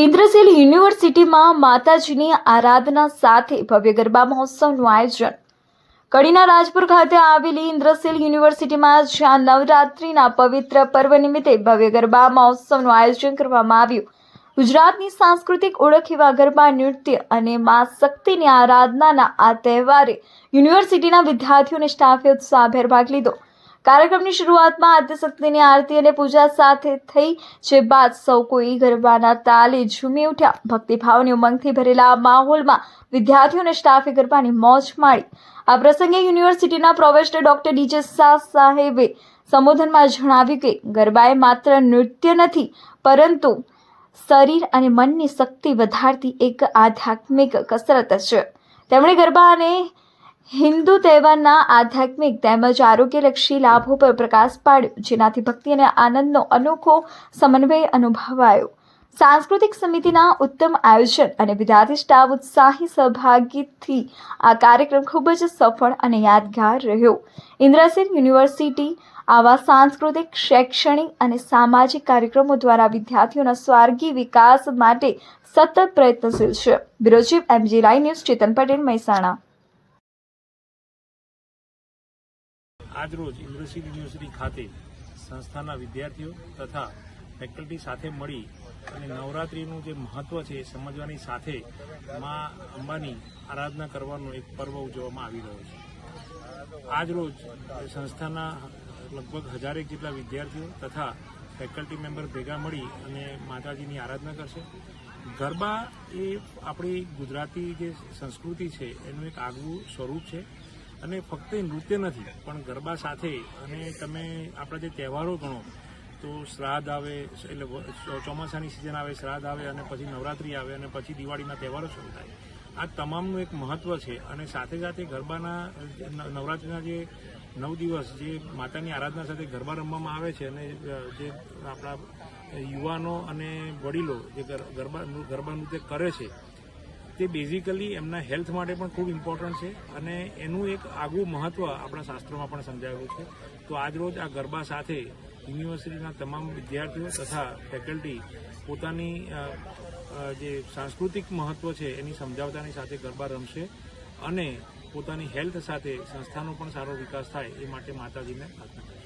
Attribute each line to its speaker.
Speaker 1: ઇન્દ્રસેલ યુનિવર્સિટીમાં માતાજીની આરાધના સાથે ભવ્ય ગરબા મહોત્સવનું આયોજન. કડીના રાજપુર ખાતે આવેલી ઇન્દ્રશીલ યુનિવર્સિટીમાં જ્યાં નવરાત્રિના પવિત્ર પર્વ નિમિત્તે ભવ્ય ગરબા મહોત્સવનું આયોજન કરવામાં આવ્યું. ગુજરાતની સાંસ્કૃતિક ઓળખ એવા ગરબા, નૃત્ય અને મા શક્તિની આરાધનાના આ તહેવારે યુનિવર્સિટીના વિદ્યાર્થીઓને સ્ટાફે ઉત્સાહભેર ભાગ લીધો. કાર્યક્રમની શરૂઆતમાં આદ્યશક્તિની આરતી અને પૂજા સાથે થઈ. જે બાદ સૌ કોઈ ગરબાના તાલે ઝૂમી ઉઠ્યા. ભક્તિભાવની ઉમંગથી ભરેલા આ માહોલમાં વિદ્યાર્થીઓ અને સ્ટાફે ગરબાની મોજ માણી. આ પ્રસંગે યુનિવર્સિટીના પ્રોફેસર ડોક્ટર ડીજે શાહ સાહેબે સંબોધનમાં જણાવ્યું કે ગરબા એ માત્ર નૃત્ય નથી, પરંતુ શરીર અને મનની શક્તિ વધારતી એક આધ્યાત્મિક કસરત છે. તેમણે ગરબા અને હિન્દુ તહેવારના આધ્યાત્મિક તેમજ આરોગ્યલક્ષી લાભો પર પ્રકાશ પાડ્યો, જેનાથી ભક્તિ અને આનંદનો અનોખો સમન્વય અનુભવાયો. સાંસ્કૃતિક સમિતિના ઉત્તમ આયોજન અને વિદ્યાર્થી સ્ટાફ ઉત્સાહી સહભાગીથી આ કાર્યક્રમ ખૂબ જ સફળ અને યાદગાર રહ્યો. ઇન્દ્રસેન યુનિવર્સિટી આવા સાંસ્કૃતિક, શૈક્ષણિક અને સામાજિક કાર્યક્રમો દ્વારા વિદ્યાર્થીઓના સ્વાર્ગી વિકાસ માટે સતત પ્રયત્નશીલ છે. બ્યુરો એમજી લાઈ ન્યૂઝ ચેતન પટેલ, મહેસાણા.
Speaker 2: આજરોજ ઇન્દ્રસિંહ યુનિવર્સિટી ખાતે સંસ્થાના વિદ્યાર્થીઓ તથા ફેકલ્ટી સાથે મળી અને નવરાત્રિનું જે મહત્વ છે એ સમજવાની સાથે મા અંબાની આરાધના કરવાનો એક પર્વ ઉજવવામાં આવી રહ્યો છે. આજરોજ સંસ્થાના લગભગ હજારેક જેટલા વિદ્યાર્થીઓ તથા ફેકલ્ટી મેમ્બર ભેગા મળી અને માતાજીની આરાધના કરશે. ગરબા એ આપણી ગુજરાતી જે સંસ્કૃતિ છે એનું એક આગવું સ્વરૂપ છે. અને ફક્ત નૃત્ય નથી, પણ ગરબા સાથે અને તમે આપણા જે તહેવારો ગણો, તો શ્રાદ્ધ આવે, એટલે ચોમાસાની સિઝન આવે, શ્રાદ્ધ આવે અને પછી નવરાત્રિ આવે અને પછી દિવાળીના તહેવારો શરૂ થાય. આ તમામનું એક મહત્વ છે અને સાથે સાથે ગરબાના નવરાત્રિના જે નવ દિવસ જે માતાની આરાધના સાથે ગરબા રમવામાં આવે છે અને જે આપણા યુવાનો અને વડીલો જે ગરબા ગરબા નૃત્ય કરે છે તે બેઝિકલી એમના હેલ્થ માટે પણ ખૂબ ઇમ્પોર્ટન્ટ છે અને એનું એક આગવું મહત્વ આપણા શાસ્ત્રોમાં પણ સમજાવ્યું છે. તો આજરોજ આ ગરબા સાથે યુનિવર્સિટીના તમામ વિદ્યાર્થીઓ તથા ફેકલ્ટી પોતાની જે સાંસ્કૃતિક મહત્વ છે એની સમજાવતાની સાથે ગરબા રમશે અને પોતાની હેલ્થ સાથે સંસ્થાનો પણ સારો વિકાસ થાય એ માટે માતાજીને પ્રાર્થના